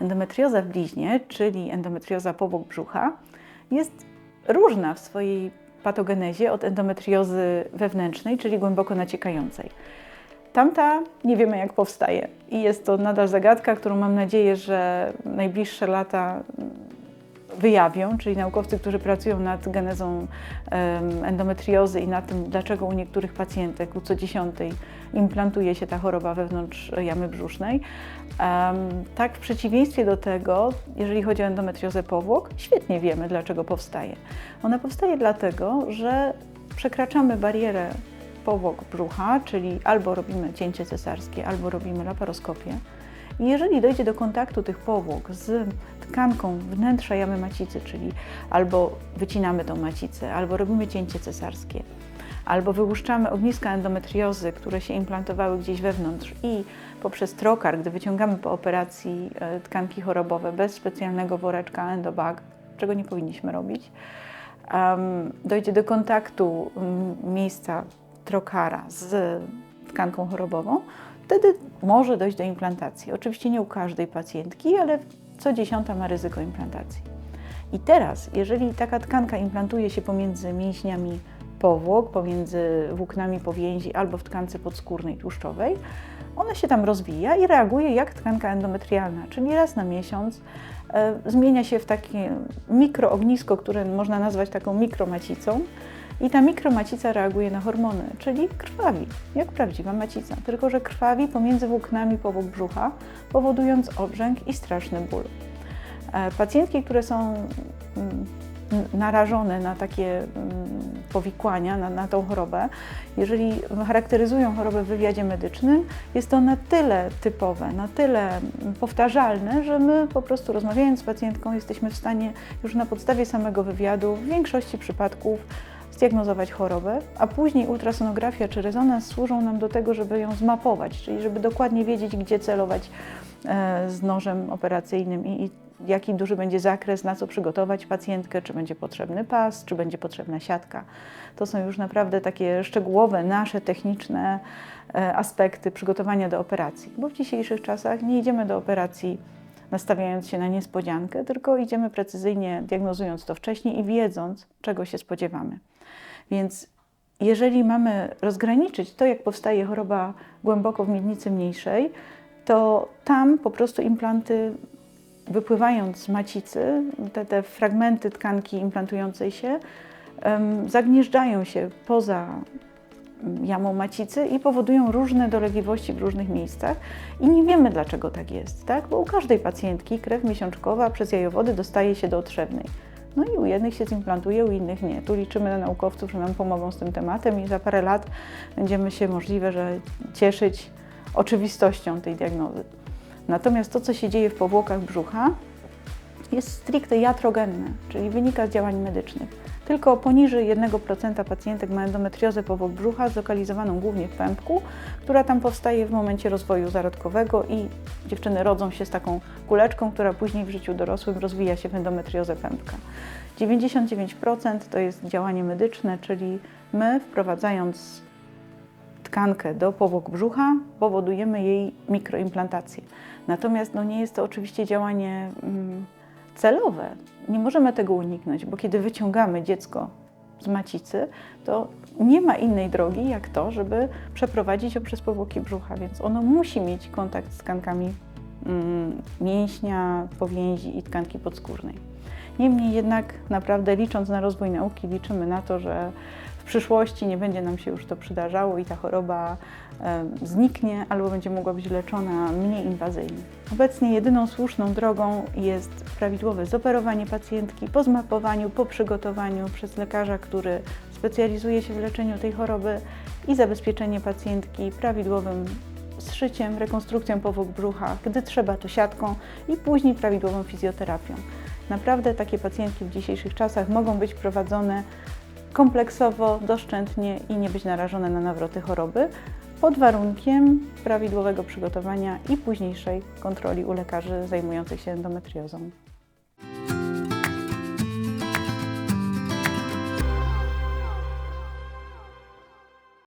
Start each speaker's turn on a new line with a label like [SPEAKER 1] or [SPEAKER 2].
[SPEAKER 1] Endometrioza w bliźnie, czyli endometrioza powłok brzucha, jest różna w swojej patogenezie od endometriozy wewnętrznej, czyli głęboko naciekającej. Tamta nie wiemy, jak powstaje, i jest to nadal zagadka, którą mam nadzieję, że najbliższe lata wyjawią, czyli naukowcy, którzy pracują nad genezą endometriozy i nad tym, dlaczego u niektórych pacjentek, u co dziesiątej implantuje się ta choroba wewnątrz jamy brzusznej. Tak w przeciwieństwie do tego, jeżeli chodzi o endometriozę powłok, świetnie wiemy, dlaczego powstaje. Ona powstaje dlatego, że przekraczamy barierę powłok brzucha, czyli albo robimy cięcie cesarskie, albo robimy laparoskopię. Jeżeli dojdzie do kontaktu tych powłok z tkanką wnętrza jamy macicy, czyli albo wycinamy tą macicę, albo robimy cięcie cesarskie, albo wyłuszczamy ogniska endometriozy, które się implantowały gdzieś wewnątrz i poprzez trokar, gdy wyciągamy po operacji e, tkanki chorobowe bez specjalnego woreczka endobag, czego nie powinniśmy robić, dojdzie do kontaktu miejsca trokara z tkanką chorobową, wtedy może dojść do implantacji. Oczywiście nie u każdej pacjentki, ale co dziesiąta ma ryzyko implantacji. I teraz, jeżeli taka tkanka implantuje się pomiędzy mięśniami powłok, pomiędzy włóknami powięzi albo w tkance podskórnej tłuszczowej, ona się tam rozwija i reaguje jak tkanka endometrialna, czyli raz na miesiąc e, zmienia się w takie mikroognisko, które można nazwać taką mikromacicą, i ta mikromacica reaguje na hormony, czyli krwawi, jak prawdziwa macica, tylko że krwawi pomiędzy włóknami powłok brzucha, powodując obrzęk i straszny ból. E, pacjentki, które są mm, narażone na takie mm, powikłania, na, na tą chorobę, jeżeli charakteryzują chorobę w wywiadzie medycznym, jest to na tyle typowe, na tyle powtarzalne, że my po prostu rozmawiając z pacjentką jesteśmy w stanie już na podstawie samego wywiadu w większości przypadków zdiagnozować chorobę, a później ultrasonografia czy rezonans służą nam do tego, żeby ją zmapować, czyli żeby dokładnie wiedzieć, gdzie celować e, z nożem operacyjnym i, jaki duży będzie zakres, na co przygotować pacjentkę, czy będzie potrzebny pas, czy będzie potrzebna siatka. To są już naprawdę takie szczegółowe, nasze techniczne e, aspekty przygotowania do operacji, bo w dzisiejszych czasach nie idziemy do operacji nastawiając się na niespodziankę, tylko idziemy precyzyjnie diagnozując to wcześniej i wiedząc, czego się spodziewamy. Więc jeżeli mamy rozgraniczyć to, jak powstaje choroba głęboko w miednicy mniejszej, to tam po prostu implanty wypływając z macicy, te, te fragmenty tkanki implantującej się, zagnieżdżają się poza jamą macicy i powodują różne dolegliwości w różnych miejscach i nie wiemy dlaczego tak jest, tak? Bo u każdej pacjentki krew miesiączkowa przez jajowody dostaje się do otrzewnej. No i u jednych się zimplantuje, u innych nie. Tu liczymy na naukowców, że nam pomogą z tym tematem i za parę lat będziemy się możliwe, że cieszyć oczywistością tej diagnozy. Natomiast to, co się dzieje w powłokach brzucha, jest stricte jatrogenne, czyli wynika z działań medycznych. Tylko poniżej 1% pacjentek ma endometriozę powłok brzucha, zlokalizowaną głównie w pępku, która tam powstaje w momencie rozwoju zarodkowego i dziewczyny rodzą się z taką kuleczką, która później w życiu dorosłym rozwija się w endometriozę pępka. 99% to jest działanie medyczne, czyli my wprowadzając tkankę do powłok brzucha, powodujemy jej mikroimplantację. Natomiast no, nie jest to oczywiście działanie mm, celowe. Nie możemy tego uniknąć, bo kiedy wyciągamy dziecko z macicy, to nie ma innej drogi jak to, żeby przeprowadzić ją przez powłoki brzucha, więc ono musi mieć kontakt z tkankami mm, mięśnia, powięzi i tkanki podskórnej. Niemniej jednak naprawdę licząc na rozwój nauki, liczymy na to, że przyszłości nie będzie nam się już to przydarzało i ta choroba zniknie albo będzie mogła być leczona mniej inwazyjnie. Obecnie jedyną słuszną drogą jest prawidłowe zoperowanie pacjentki po zmapowaniu, po przygotowaniu przez lekarza, który specjalizuje się w leczeniu tej choroby i zabezpieczenie pacjentki prawidłowym zszyciem, rekonstrukcją powłok brzucha, gdy trzeba to siatką i później prawidłową fizjoterapią. Naprawdę takie pacjentki w dzisiejszych czasach mogą być prowadzone kompleksowo, doszczętnie i nie być narażone na nawroty choroby, pod warunkiem prawidłowego przygotowania i późniejszej kontroli u lekarzy zajmujących się endometriozą.